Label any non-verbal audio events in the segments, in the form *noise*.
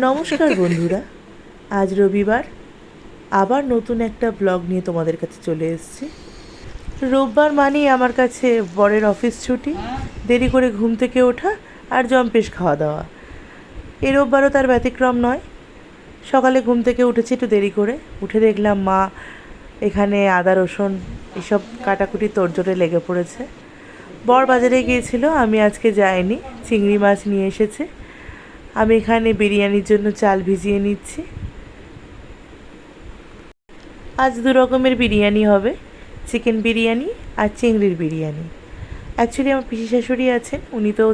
নমস্কার বন্ধুরা, আজ রবিবার, আবার নতুন একটা ব্লগ নিয়ে তোমাদের কাছে চলে এসেছি। রোববার মানেই আমার কাছে বরের অফিস ছুটি, দেরি করে ঘুম থেকে ওঠা আর জম্পেশ খাওয়া দাওয়া। এ রোববারও তার ব্যতিক্রম নয়। সকালে ঘুম থেকে উঠেছি একটু দেরি করে, উঠে দেখলাম মা এখানে আদা, রসুন এসব কাটাকুটি তোড়জোড়ে লেগে পড়েছে। বর বাজারে গিয়েছিল, আমি আজকে যাইনি, চিংড়ি মাছ নিয়ে এসেছে। আমি এখানে বিরিয়ানির জন্য চাল ভিজিয়ে নিচ্ছি। আজ দু রকমের বিরিয়ানি হবে, চিকেন বিরিয়ানি আর চিংড়ির বিরিয়ানি। অ্যাকচুয়ালি আমার পিসি শাশুড়ি আছেন, উনি তো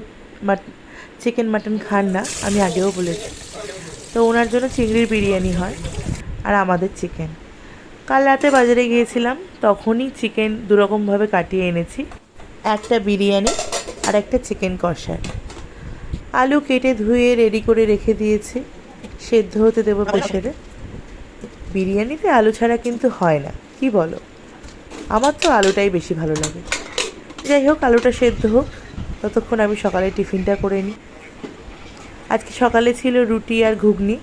চিকেন মাটন খান না, আমি আগেও বলেছি। তো ওনার জন্য চিংড়ির বিরিয়ানি হয় আর আমাদের চিকেন। কাল রাতে বাজারে গিয়েছিলাম, তখনই চিকেন দুরকমভাবে কাটিয়ে এনেছি। একটা বিরিয়ানি আর একটা চিকেন কষার আলু কেটে ধুয়ে রেডি করে রেখে দিয়েছি। সেদ্ধ হতে দেবো প্রেশারে বিরিয়ানিতে আলু ছাড়া কিন্তু হয় না, কি বলো? আমার তো আলুটাই বেশি ভালো লাগে। যাই হোক, আলুটা সেদ্ধ হোক, ততক্ষণ আমি সকালে টিফিনটা করে নিই। আজকে সকালে ছিল রুটি আর ঘুগনি,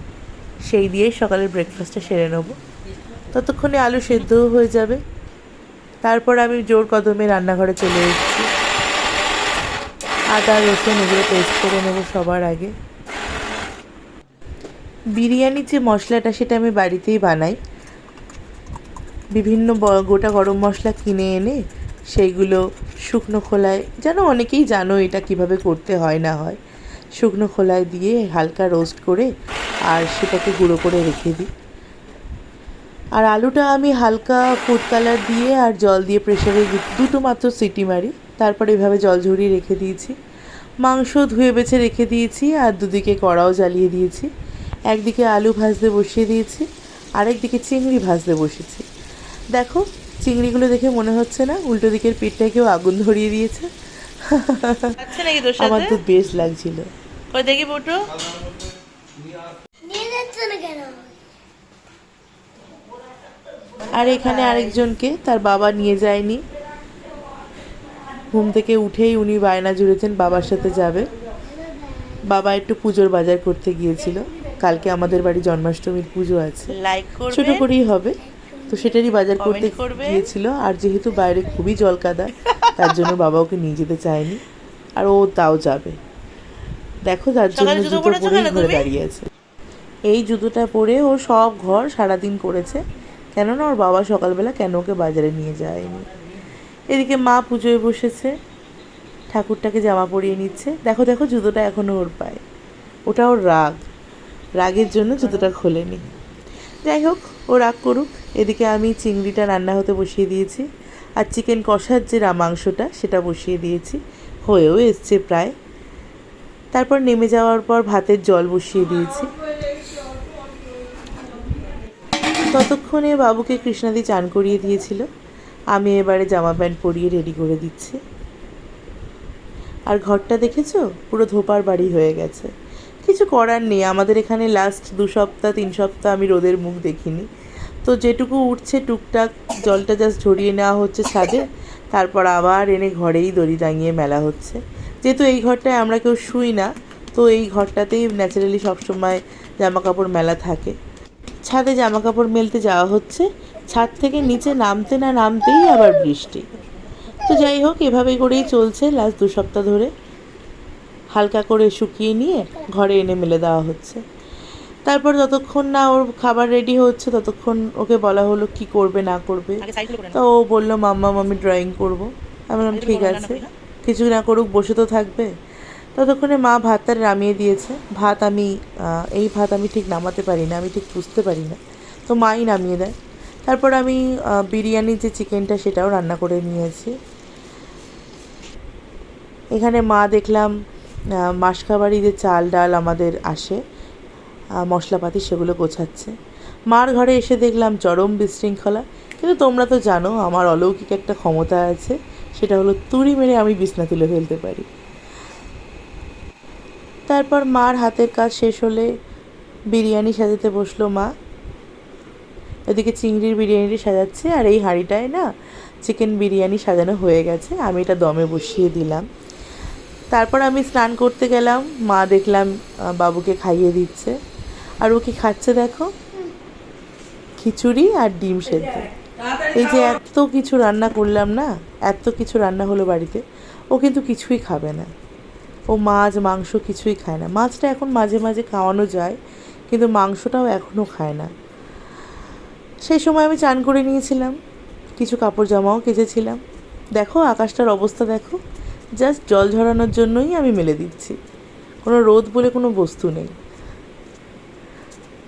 সেই দিয়েই সকালের ব্রেকফাস্টটা সেরে নেব। ততক্ষণে আলু সেদ্ধও হয়ে যাবে। তারপর আমি জোর কদমে রান্নাঘরে চলে এসেছি। আদা, রসুন এগুলো পেস্ট করে নেব সবার আগে। বিরিয়ানির যে মশলাটা সেটা আমি বাড়িতেই বানাই। বিভিন্ন গোটা গরম মশলা কিনে এনে সেইগুলো শুকনো খোলায়, যেন অনেকেই জানো এটা কীভাবে করতে হয় না হয়। শুকনো খোলায় দিয়ে হালকা রোস্ট করে আর সেটাকে গুঁড়ো করে রেখে দিই। আর আলুটা আমি হালকা ফুড কালার দিয়ে আর জল দিয়ে প্রেশারে দুটো মাত্র সিটি মারি। তারপর এভাবে জল ঝরিয়ে রেখে দিয়েছি। মাংস ধুয়ে বেছে রেখে দিয়েছি আর দুদিকে কড়াও জ্বালিয়ে দিয়েছি। একদিকে আলু ভাজতে বসিয়ে দিয়েছি আরেকদিকে চিংড়ি ভাজতে বসেছি। দেখো চিংড়িগুলো দেখে মনে হচ্ছে না উল্টো দিকের পিঠটায় কেউ আগুন ধরিয়ে দিয়েছে। আচ্ছা নাকি তোর আমার তো বেশ লাগছিল। ওই দেখি ফুটো নিয়ে যাচ্ছে না কেন আর এখানে আরেকজনকে তার বাবা নিয়ে যায়নি। ঘুম থেকে উঠেই উনি বায়না জুড়েছেন বাবার সাথে যাবে। বাবা একটু পুজোর বাজার করতে গিয়েছিল। কালকে আমাদের বাড়ি জন্মাষ্টমীর পুজো আছে। ছোট করেই হবে। তো সেটারই বাজার করতে গিয়েছিল। আর যেহেতু বাইরে খুবই জল কাদা তার জন্য বাবা ওকে নিয়ে যেতে চায়নি। আর ও তাও যাবে। দেখো তার জন্য জুতো পরেই ঘরে দাঁড়িয়ে আছে। এই জুতোটা পরে ও সব ঘর সারাদিন করেছে। কেননা ওর বাবা সকালবেলা কেন ওকে বাজারে নিয়ে যায়নি। এদিকে মা পুজোয় বসেছে, ঠাকুরটাকে জামা পরিয়ে নিচ্ছে। দেখো দেখো, জুতোটা এখনও ওর পায়। ওটা ওর রাগ। রাগের জন্য জুতোটা খোলেনি। যাই হোক, ও রাগ করুক। এদিকে আমি চিংড়িটা রান্না হতে বসিয়ে দিয়েছি। আর চিকেন কষার যে মাংসটা সেটা বসিয়ে দিয়েছি। হয়েও এসছে প্রায়। তারপর নেমে যাওয়ার পর ভাতের জল বসিয়ে দিয়েছি। ততক্ষণে বাবুকে কৃষ্ণাদি চান করিয়ে দিয়েছিল। আমি এবারে জামা প্যান্ট পরিয়ে রেডি করে দিচ্ছি। আর ঘরটা দেখেছ? পুরো ধোপার বাড়ি হয়ে গেছে। কিছু করার নেই, আমাদের এখানে লাস্ট দু সপ্তাহ, তিন সপ্তাহ আমি রোদের মুখ দেখিনি। তো যেটুকু উঠছে টুকটাক, জলটা জাস্ট ঝরিয়ে নেওয়া হচ্ছে ছাদে, তারপর আবার এনে ঘরেই দড়ি টাঙিয়ে মেলা হচ্ছে। যেহেতু এই ঘরটায় আমরা কেউ শুই না, তো এই ঘরটাতেই ন্যাচারালি সবসময় জামা কাপড় মেলা থাকে। ছাদে জামা কাপড় মেলতে যাওয়া হচ্ছে। ছাদ থেকে নিচে নামতে না নামতেই আবার বৃষ্টি। তো যাই হোক এভাবে করেই চলছে লাস্ট দু সপ্তাহ ধরে। হালকা করে শুকিয়ে নিয়ে ঘরে এনে মেলে দেওয়া হচ্ছে। তারপর যতক্ষণ না ওর খাবার রেডি হচ্ছে ততক্ষণ ওকে বলা হলো কি করবে না করবে। তো ও বলল মাম্মা আমি ড্রয়িং করব। আমি বললাম ঠিক আছে। কিছু না করুক বসে তো থাকবে। ততক্ষণে মা ভাতটা নামিয়ে দিয়েছে। ভাত আমি এই ভাত আমি ঠিক নামাতে পারি না আমি ঠিক বুঝতে পারি না তো মাই নামিয়ে দেয়। তারপর আমি বিরিয়ানির যে চিকেনটা সেটাও রান্না করে নিয়েছি। এখানে মা দেখলাম মাসকাবাড়ি যে চাল ডাল আমাদের আসে মশলাপাতি সেগুলো গোছাচ্ছে। মার ঘরে এসে দেখলাম চরম বিশৃঙ্খলা। কিন্তু তোমরা তো জানো, আমার অলৌকিক একটা ক্ষমতা আছে, সেটা হলো তুড়ি মেরে আমি বিছনা তুলে ফেলতে পারি। তারপর মার হাতের কাজ শেষ হলে বিরিয়ানি সাজাতে বসল মা। এদিকে চিংড়ির বিরিয়ানিটি সাজাচ্ছে আর এই হাঁড়িটায় না চিকেন বিরিয়ানি সাজানো হয়ে গেছে। আমি এটা দমে বসিয়ে দিলাম। তারপর আমি স্নান করতে গেলাম। মা দেখলাম বাবুকে খাইয়ে দিচ্ছে। আর ও কি খাচ্ছে দেখো? খিচুড়ি আর ডিম সেদ্ধ। এই যে এত কিছু রান্না করলাম না, এত কিছু রান্না হলো বাড়িতে, ও কিন্তু কিছুই খাবে না। ও মাছ, মাংস কিছুই খায় না। মাছটা এখন মাঝে মাঝে খাওয়ানো যায়, কিন্তু মাংসটাও এখনও খায় না। সেই সময় আমি চান করে নিয়েছিলাম, কিছু কাপড় জামাও কেচেছিলাম। দেখো, আকাশটার অবস্থা দেখো। জাস্ট জল ঝরানোর জন্যই আমি মেলে দিচ্ছি। কোনো রোদ বলে কোনো বস্তু নেই।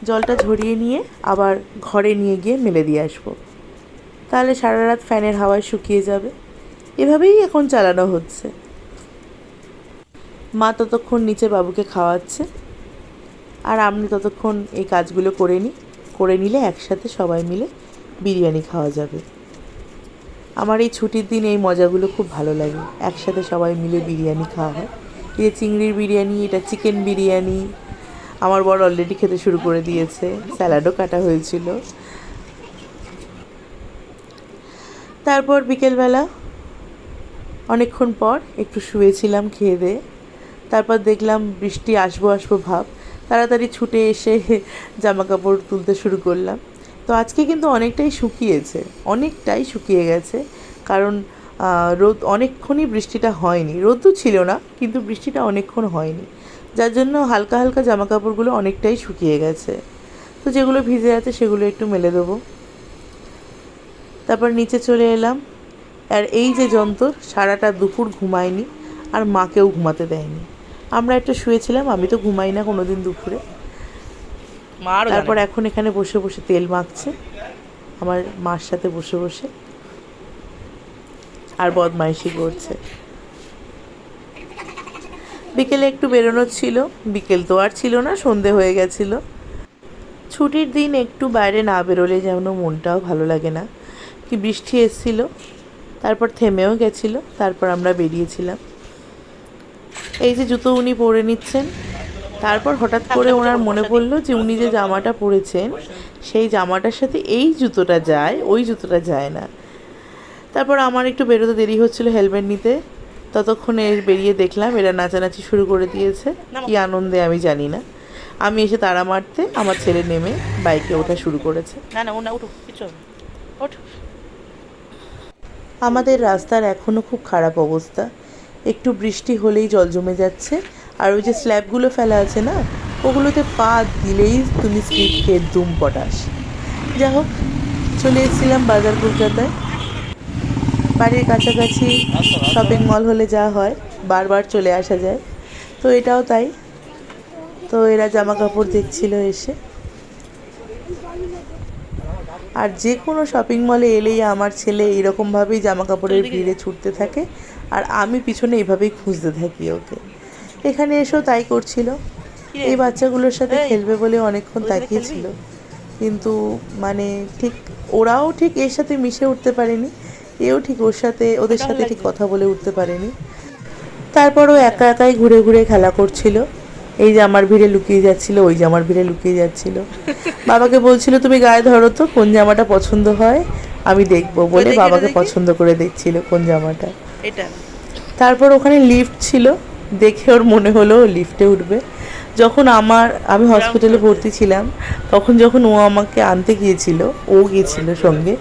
জলটা ঝরিয়ে নিয়ে আবার ঘরে নিয়ে গিয়ে মেলে দিয়ে আসব। তাহলে সারা রাত ফ্যানের হাওয়ায় শুকিয়ে যাবে। এভাবেই এখন চালানো হচ্ছে। মা ততক্ষণ নিচে বাবুকে খাওয়াচ্ছে আর আমি ততক্ষণ এই কাজগুলো করে নিই। করে নিলে একসাথে সবাই মিলে বিরিয়ানি খাওয়া যাবে। আমার এই ছুটির দিন এই মজাগুলো খুব ভালো লাগে। একসাথে সবাই মিলে বিরিয়ানি খাওয়া হয়। এই চিংড়ির বিরিয়ানি, এটা চিকেন বিরিয়ানি, আমার বড় অলরেডি খেতে শুরু করে দিয়েছে। স্যালাডও কাটা হয়েছিল। তারপর বিকেলবেলা অনেকক্ষণ পর একটু শুয়েছিলাম খেয়ে দিয়ে। তারপর দেখলাম বৃষ্টি আসব আসব ভাব। তাড়াতাড়ি ছুটে এসে জামা কাপড় তুলতে শুরু করলাম। তো আজকে কিন্তু অনেকটাই শুকিয়েছে, অনেকটাই শুকিয়ে গেছে। কারণ রোদ অনেকক্ষণই বৃষ্টিটা হয়নি। রোদও ছিল না, কিন্তু বৃষ্টিটা অনেকক্ষণ হয়নি। যার জন্য হালকা হালকা জামা কাপড়গুলো অনেকটাই শুকিয়ে গেছে। তো যেগুলো ভিজে আছে সেগুলো একটু মেলে দেবো। তারপর নিচে চলে এলাম। আর এই যে যন্ত্র, সারাটা দুপুর ঘুমায়নি, আর মাকেও ঘুমাতে দেয়নি। আমরা একটা শুয়েছিলাম আমি তো ঘুমাই না কোনো দিন দুপুরে তারপর এখন এখানে বসে বসে তেল মাখছে আমার মার সাথে বসে বসে। আর বদমাইশি করছে। বিকেলে একটু বেরোনোর ছিল বিকেল তো আর ছিল না সন্ধে হয়ে গেছিল। ছুটির দিন একটু বাইরে না বেরোলে যেন মনটাও ভালো লাগে না। কি বৃষ্টি এসছিল তারপর থেমেও গেছিল তারপর আমরা বেরিয়েছিলাম। এই যে জুতো উনি পরে নিচ্ছেন তারপর হঠাৎ করে ওনার মনে পড়ল যে উনি যে জামাটা পরেছেন সেই জামাটার সাথে এই জুতোটা যায় ওই জুতোটা যায় না। তারপর আমার একটু বেরোতে দেরি হচ্ছিল হেলমেট নিতে ততক্ষণে বেরিয়ে দেখলাম এরা নাচানাচি শুরু করে দিয়েছে। কি আনন্দে আমি জানি না। আমি এসে তাড়া মারতে আমার ছেলে নেমে বাইকে ওঠা শুরু করেছে। না না ও না উঠো কিছু হবে ওঠ। আমাদের রাস্তার এখনও খুব খারাপ অবস্থা। একটু বৃষ্টি হলেই জল জমে যাচ্ছে। আর ওই যে স্ল্যাবগুলো ফেলা আছে না, ওগুলোতে পা দিলেই তুমি স্লিপ খেয়ে দুম পটাস। যাই হোক, চলে এসেছিলাম বাজার কলকাতায়। বাড়ির কাছাকাছি শপিং মল হলে যা হয়, বারবার চলে আসা যায়। তো এটাও তাই। তো এরা জামা কাপড় দেখছিল এসে। আর যে কোনো শপিং মলে এলেই আমার ছেলে এরকমভাবেই জামা কাপড়ের ভিড়ে ছুটতে থাকে। আর আমি পিছনে এইভাবেই খুঁজতে থাকি ওকে। এখানে এসেও তাই করছিল। এই বাচ্চাগুলোর সাথে খেলবে বলে অনেকক্ষণ তাকিয়েছিল। কিন্তু মানে ঠিক ওরাও ঠিক এর সাথে মিশে উঠতে পারেনি এও ঠিক ওর সাথে ওদের সাথে ঠিক কথা বলে উঠতে পারেনি। তারপরও একা একাই ঘুরে ঘুরে খেলা করছিল। এই জামার ভিড়ে লুকিয়ে যাচ্ছিল ওই জামার ভিড়ে লুকিয়ে যাচ্ছিল। *laughs* বাবাকে বলছিল তুমি গায়ে ধরো তো কোন জামাটা পছন্দ হয়? আমি দেখব বলে বাবাকে পছন্দ করে দেখছিল কোন জামাটা। এটা। তারপর ওখানে লিফট ছিল। দেখে ওর মনে হলো লিফটে উঠবে। যখন আমার আমি হসপিটালে ভর্তি ছিলাম তখন যখন ও আমাকে আনতে গিয়েছিল ও গিয়েছিল সঙ্গে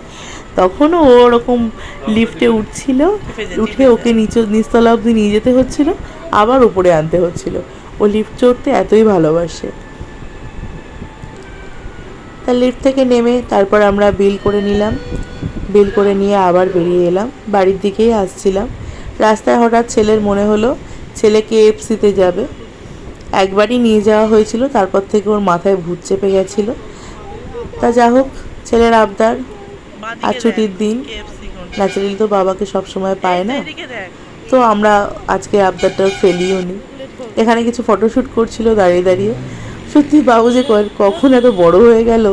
তখনও ও ওরকম লিফটে উঠছিল উঠে ওকে নিচে নিচতলা অবধি নিয়ে যেতে হচ্ছিল আবার উপরে আনতে হচ্ছিল। ও লিফট চড়তে এতই ভালোবাসে। তা লিফট থেকে নেমে তারপর আমরা বিল করে নিলাম। বিল করে নিয়ে আবার বেরিয়ে এলাম। বাড়ির দিকেই আসছিলাম। রাস্তায় হঠাৎ ছেলের মনে হলো ছেলে কেএফসিতে যাবে। একবারই নিয়ে যাওয়া হয়েছিল তারপর থেকে ওর মাথায় ভূত চেপে গেছিল। তা যা হোক ছেলের আবদার আর ছুটির দিন। ন্যাচারালি তো বাবাকে সবসময় পায় না। তো আমরা আজকে আবদারটা ফেলিও নি। এখানে কিছু ফটোশ্যুট করছিল দাঁড়িয়ে দাঁড়িয়ে। সত্যি বাবু যে কখন এত বড় হয়ে গেল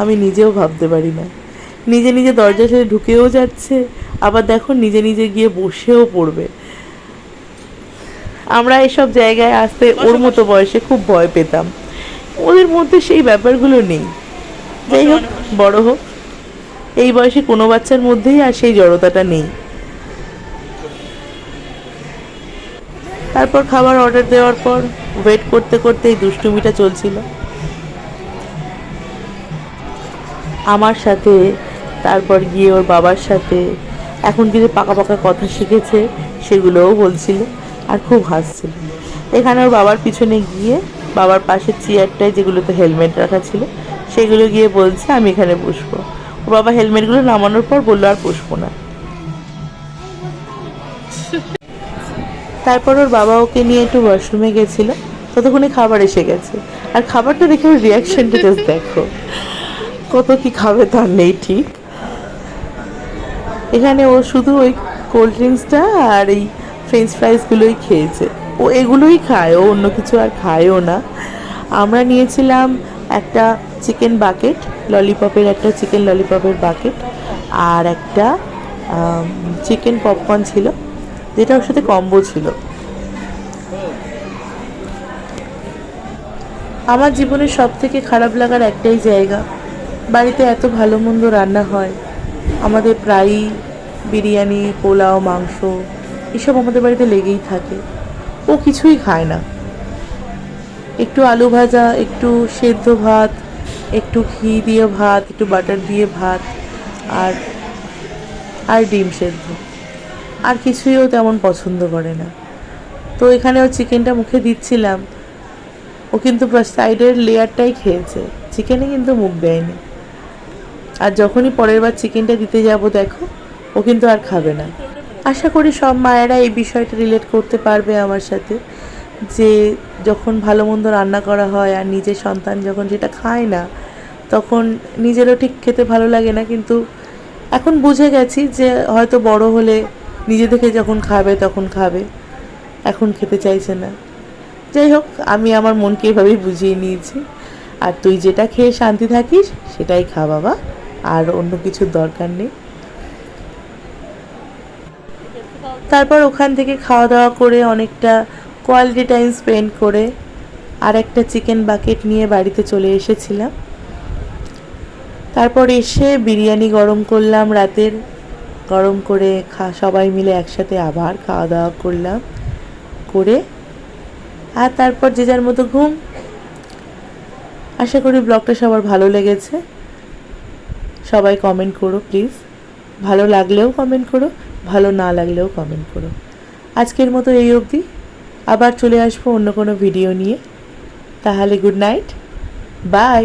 আমি নিজেও ভাবতে পারি না। নিজে নিজে দরজা ছেড়ে ঢুকেও যাচ্ছে আবার দেখো নিজে নিজে গিয়ে বসেও পড়বে। আমরা এসব জায়গায় আসতে ওর মতো বয়সে খুব ভয় পেতাম। ওদের মধ্যে সেই ব্যাপারগুলো নেই। যাই হোক বড় হোক এই বয়সে কোনো বাচ্চার মধ্যেই আর সেই জড়তাটা নেই। তারপর খাবার অর্ডার দেওয়ার পর ওয়েট করতে করতে এই দুষ্টুমিটা চলছিল। আমার সাথে তারপর গিয়ে ওর বাবার সাথে এখন কিন্তু পাকা পাকা কথা শিখেছে, সেগুলোও বলছিল আর খুব হাসছিল। এখানে ওর বাবার পিছনে গিয়ে বাবার পাশের চেয়ারটায় যেগুলোতে হেলমেট রাখা ছিল, সেগুলো গিয়ে বলছে, আমি এখানে বসবো। ওর বাবা হেলমেটগুলো নামানোর পর বলল, আর বসবো না। তারপর ওর বাবা ওকে নিয়ে একটু ওয়াশরুমে গেছিল। ততক্ষণে খাবার এসে গেছে। আর খাবারটা দেখে ওর রিয়াকশনটা দেখো। কত কি খাবে তার নেই ঠিক। এখানে ও শুধু ওই কোল্ড ড্রিঙ্কসটা আর এই ফ্রেঞ্চ ফ্রাইসগুলোই খেয়েছে। ও এগুলোই খায়, ও অন্য কিছু আর খায়ও না। আমরা নিয়েছিলাম একটা চিকেন বাকেট ললিপপের একটা চিকেন ললিপপের বাকেট আর একটা চিকেন পপকর্ন ছিল, যেটা ওর সাথে কম্বো ছিল। আমার জীবনের সব থেকে খারাপ লাগার একটাই জায়গা, বাড়িতে এত ভালো মন্দ রান্না হয় আমাদের প্রায়ই বিরিয়ানি, পোলাও, মাংস, এসব আমাদের বাড়িতে লেগেই থাকে। ও কিছুই খায় না। একটু আলু ভাজা, একটু সেদ্ধ ভাত, একটু ঘি দিয়ে ভাত, একটু বাটার দিয়ে ভাত, আর আর ডিম সেদ্ধ। আর কিছুই ও তেমন পছন্দ করে না। তো এখানে ও চিকেনটা মুখে দিচ্ছিলাম। ও কিন্তু সাইডের লেয়ারটাই খেয়েছে। চিকেনে কিন্তু মুখ দেয়নি। আর যখনই পরের বার চিকেনটা দিতে যাব, দেখো, ও কিন্তু আর খাবে না। আশা করি সব মায়েরা এই বিষয়টা রিলেট করতে পারবে আমার সাথে, যে যখন ভালো মন্দ রান্না করা হয় আর নিজের সন্তান যখন যেটা খায় না, তখন নিজেরও ঠিক খেতে ভালো লাগে না। কিন্তু এখন বুঝে গেছি যে হয়তো বড় হলে নিজে থেকে যখন খাবে, তখন খাবে। এখন খেতে চাইছে না। যাই হোক, আমি আমার মনকে এভাবেই বুঝিয়ে নিয়েছি। আর তুই যেটা খেয়ে শান্তি থাকিস, সেটাই খা বাবা। আর অন্য কিছুর দরকার নেই। তারপর ওখান থেকে খাওয়া দাওয়া করে অনেকটা কোয়ালিটি টাইম স্পেন্ড করে আর একটা চিকেন বাকেট নিয়ে বাড়িতে চলে এসেছিলাম। তারপর এসে বিরিয়ানি গরম করলাম, রাতের গরম করে খা, সবাই মিলে একসাথে আবার খাওয়া দাওয়া করলাম, করে আর তারপর যে যার মতো ঘুম। আশা করি ব্লগটা সবার ভালো লেগেছে। সবাই কমেন্ট করো প্লিজ ভালো লাগলেও কমেন্ট করো, ভালো না লাগলেও কমেন্ট করো। আজকের মতো এই অবধি। আবার চলে আসব অন্য কোনো ভিডিও নিয়ে। তাহলে গুড নাইট বাই